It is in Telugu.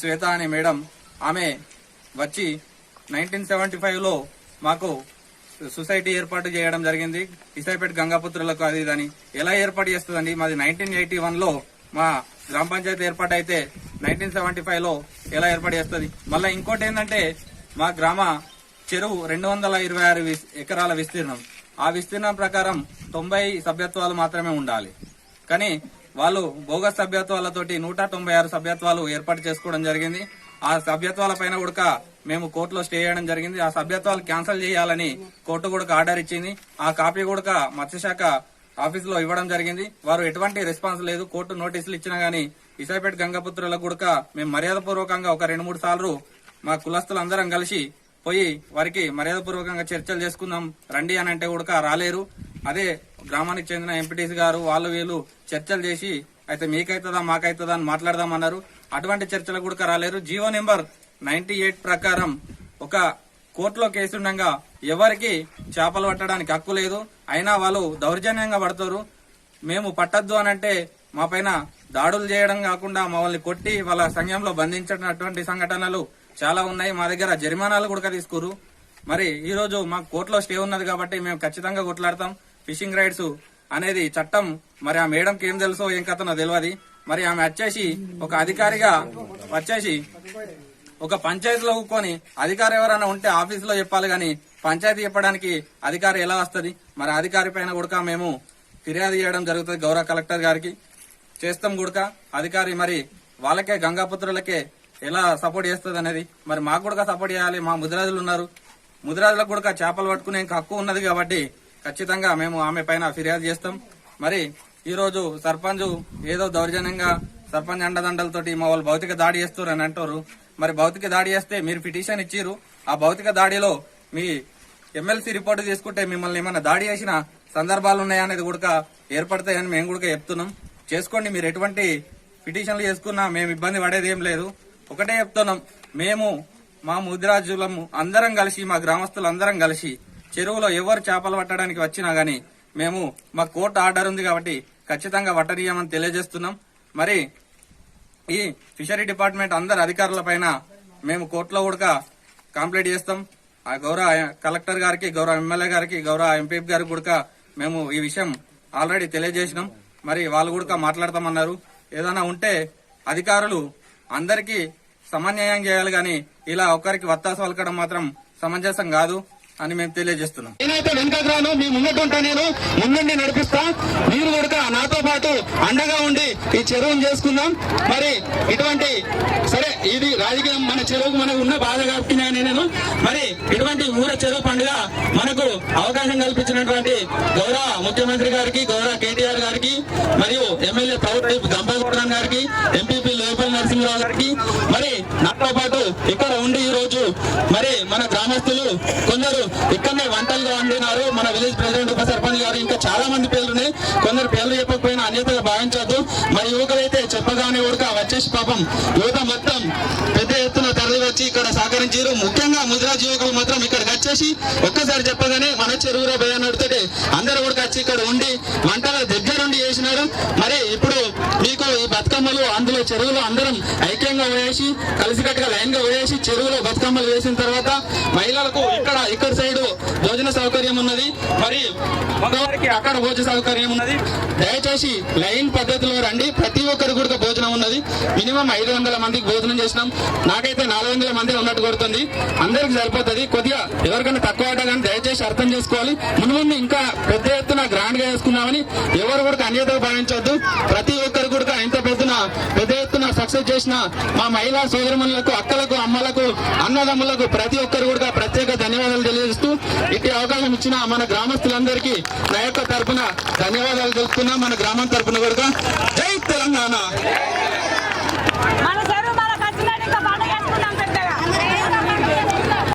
శ్వేత అనే మేడం ఆమె వచ్చి నైన్టీన్ సెవెంటీ ఫైవ్లో మాకు సొసైటీ ఏర్పాటు చేయడం జరిగింది. ఇసాయిపేట గంగాపుత్రులకు అది దాని ఎలా ఏర్పాటు చేస్తుందండి? మాది నైన్టీన్ ఎయిటీ వన్లో మా గ్రామ పంచాయతీ ఏర్పాటు అయితే నైన్టీన్ సెవెంటీ ఫైవ్లో ఎలా ఏర్పాటు చేస్తుంది? మళ్ళీ ఇంకోటి ఏంటంటే మా గ్రామ చెరువు రెండు వందల ఇరవై ఆరు ఎకరాల విస్తీర్ణం. ఆ విస్తీర్ణం ప్రకారం తొంభై సభ్యత్వాలు మాత్రమే ఉండాలి. కానీ వాళ్ళు బోగస్ సభ్యత్వాలతోటి నూట తొంభై ఆరు సభ్యత్వాలు ఏర్పాటు చేసుకోవడం జరిగింది. ఆ సభ్యత్వాల పైన కూడా మేము కోర్టులో స్టే చేయడం జరిగింది. ఆ సభ్యత్వాలు క్యాన్సిల్ చేయాలని కోర్టు కూడా ఆర్డర్ ఇచ్చింది. ఆ కాపీ కూడా మత్స్యశాఖ ఆఫీస్లో ఇవ్వడం జరిగింది. వారు ఎటువంటి రెస్పాన్స్ లేదు. కోర్టు నోటీసులు ఇచ్చినా గానీ ఇసాపేట గంగపుత్రులకు కూడా మేము మర్యాదపూర్వకంగా ఒక రెండు మూడు సార్లు మా కులస్తులందరం కలిసి పోయి వారికి మర్యాదపూర్వకంగా చర్చలు చేసుకుందాం రండి అని అంటే కూడా రాలేరు. అదే గ్రామానికి చెందిన ఎంపీటీసీ గారు వాళ్ళు వీళ్ళు చర్చలు చేసి అయితే మీకైతుందా మాకైతుందా అని మాట్లాడదామన్నారు. అటువంటి చర్చలు కూడా రాలేరు. జీవో నెంబర్ నైన్టీ ఎయిట్ ప్రకారం ఒక కోర్టులో కేసుండగా ఎవరికి చేపలు పట్టడానికి హక్కు లేదు. అయినా వాళ్ళు దౌర్జన్యంగా పడతారు. మేము పట్టద్దు అని అంటే మా పైన దాడులు చేయడం కాకుండా మమ్మల్ని కొట్టి వాళ్ళ సంఘంలో బంధించినటువంటి సంఘటనలు చాలా ఉన్నాయి. మా దగ్గర జరిమానాలు కూడా తీసుకోరు. మరి ఈ రోజు మాకు కోర్టులో స్టే ఉన్నది కాబట్టి మేము ఖచ్చితంగా కొట్లాడతాం. ఫిషింగ్ రైట్స్ అనేది చట్టం. మరి ఆ మేడంకి ఏం తెలుసో ఏం కథనో తెలియదు మరి ఆమె వచ్చేసి ఒక అధికారిగా వచ్చేసి ఒక పంచాయతీలో కూకొని అధికారి ఎవరైనా ఉంటే ఆఫీసులో చెప్పాలి గాని పంచాయతీ చెప్పడానికి అధికారి ఎలా వస్తుంది? మరి అధికారి పైన కూడా మేము ఫిర్యాదు చేయడం జరుగుతుంది గౌరవ కలెక్టర్ గారికి. చేస్తాం గుడక. అధికారి మరి వాళ్ళకే గంగాపుత్రులకే ఎలా సపోర్ట్ చేస్తుంది అనేది మరి మాకు కూడా సపోర్ట్ చేయాలి. మా ముదిరాజులు ఉన్నారు. ముదిరాజులకు కూడా చేపలు పట్టుకునే హక్కు ఉన్నది కాబట్టి ఖచ్చితంగా మేము ఆమె పైన ఫిర్యాదు చేస్తాం. మరి ఈరోజు సర్పంచ్ ఏదో దౌర్జన్యంగా సర్పంచ్ అండదండలతోటి మా వాళ్ళు భౌతిక దాడి చేస్తారు అని అంటారు. మరి భౌతిక దాడి చేస్తే మీరు పిటిషన్ ఇచ్చిర్రు. ఆ భౌతిక దాడిలో మీ ఎమ్మెల్సీ రిపోర్ట్ తీసుకుంటే మిమ్మల్ని ఏమైనా దాడి చేసిన సందర్భాలు ఉన్నాయా అనేది కూడా ఏర్పడతాయని మేము కూడా చెప్తున్నాం. చేసుకోండి మీరు ఎటువంటి పిటిషన్లు చేసుకున్నా మేము ఇబ్బంది పడేది ఏం లేదు. ఒకటే చెప్తున్నాం. మేము మా ముదిరాజులము అందరం కలిసి మా గ్రామస్తులు అందరం కలిసి చెరువులో ఎవరు చేపలు పట్టడానికి వచ్చినా గానీ మేము మా కోర్టు ఆర్డర్ ఉంది కాబట్టి ఖచ్చితంగా పట్టనీయమని తెలియజేస్తున్నాం. మరి ఈ ఫిషరీ డిపార్ట్మెంట్ అందరు అధికారుల పైన మేము కోర్టులో కూడా కంప్లైంట్ చేస్తాం. ఆ గౌరవ కలెక్టర్ గారికి గౌరవ ఎమ్మెల్యే గారికి గౌరవ ఎంపీ గారికి కూడా మేము ఈ విషయం ఆల్రెడీ తెలియజేసినాం. మరి వాళ్ళు కూడా మాట్లాడతామన్నారు. ఏదైనా ఉంటే అధికారులు అందరికీ సమన్వయం చేయాలి కానీ ఇలా ఒక్కరికి వత్తాసు పలకడం మాత్రం సమంజసం కాదు. అని మేము తెలియజేస్తున్నాం. నేనైతే వెంకట్రాను రాను మీ ముంగటుంటా నేను ముందుండి నడిపిస్తా. మీరు కూడా నాతో పాటు అండగా ఉండి ఈ చెరువును చేసుకుందాం. మరి ఇటువంటి సరే ఇది రాజకీయం మన చెరువుకు మనకు ఉన్న బాధ కాబట్టి నేను మరి ఇటువంటి ఊర చెరువు పండుగ మనకు అవకాశం కల్పించినటువంటి గౌరవ ముఖ్యమంత్రి గారికి గౌరవ కేటీఆర్ గారికి మరియు ఎమ్మెల్యే ప్రభుత్వ గంపగౌడన్ గారికి గారికి మరి నాతో పాటు ఇక్కడ ఉండి ఈ రోజు మరి మన గ్రామస్తులు కొందరు ఇక్కడనే వంటలుగా వండినారు. మన విలేజ్ ప్రెసిడెంట్ ఉప సర్పంచ్ గారు ఇంకా చాలా మంది పేర్లు ఉన్నాయి. కొందరు పేర్లు చెప్పకపోయినా అన్యతగా భావించద్దు. మరి యువకులైతే చెప్పగానే ఉడక వచ్చేసి పాపం యువత మొత్తం పెద్ద ఎత్తున తరలి వచ్చి ఇక్కడ సహకరించారు. ముఖ్యంగా ముదిరాజ్ యువకులు మాత్రం ఇక్కడికి వచ్చేసి ఒక్కసారి చెప్పగానే మన చెరువులో భయాన్ని అందరూ కూడా వచ్చి ఇక్కడ ఉండి వంటల దగ్గరుండి చేసినారు. మరి ఇప్పుడు మీకు ఈ బతుక అందులో చెరువులో అందరం ఐక్యంగా వేసి కలిసికట్టుగా లైన్గా పోయేసి చెరువులో బతుకమ్మలు వేసిన తర్వాత మహిళలకు ఇక్కడ ఇక్కడ సైడ్ భోజన సౌకర్యం ఉన్నది. మరి మగవారికి అక్కడ భోజన సౌకర్యం ఉన్నది. దయచేసి లైన్ పద్ధతిలో రండి. ప్రతి ఒక్కరి కూడా భోజనం ఉన్నది. మినిమం ఐదు వందల మందికి భోజనం చేసినాం. నాకైతే నాలుగు వందల మంది ఉన్నట్టు కొడుతుంది. అందరికి సరిపోతుంది. కొద్దిగా ఎవరికైనా తక్కువ ఆట కానీ దయచేసి అర్థం చేసుకోవాలి. ముందు ముందు ఇంకా పెద్ద ఎత్తున గ్రాండ్గా చేసుకున్నామని ఎవరు కూడా అన్యత భావించొద్దు. ప్రతి ఒక్కరు కూడా ఇంత పెద్దన పెద్ద ఎత్తున సక్సెస్ చేసిన మా మహిళా సోదరులకు అక్కలకు అమ్మలకు అన్నదమ్ములకు ప్రతి ఒక్కరు కూడా ప్రత్యేక ధన్యవాదాలు తెలియజేస్తూ ఇట్టి అవకాశం ఇచ్చిన మన గ్రామస్తులందరికీ నా యొక్క తరఫున ధన్యవాదాలు తెలుపుతున్నా. మన గ్రామం తరపున కూడా. జై తెలంగాణ!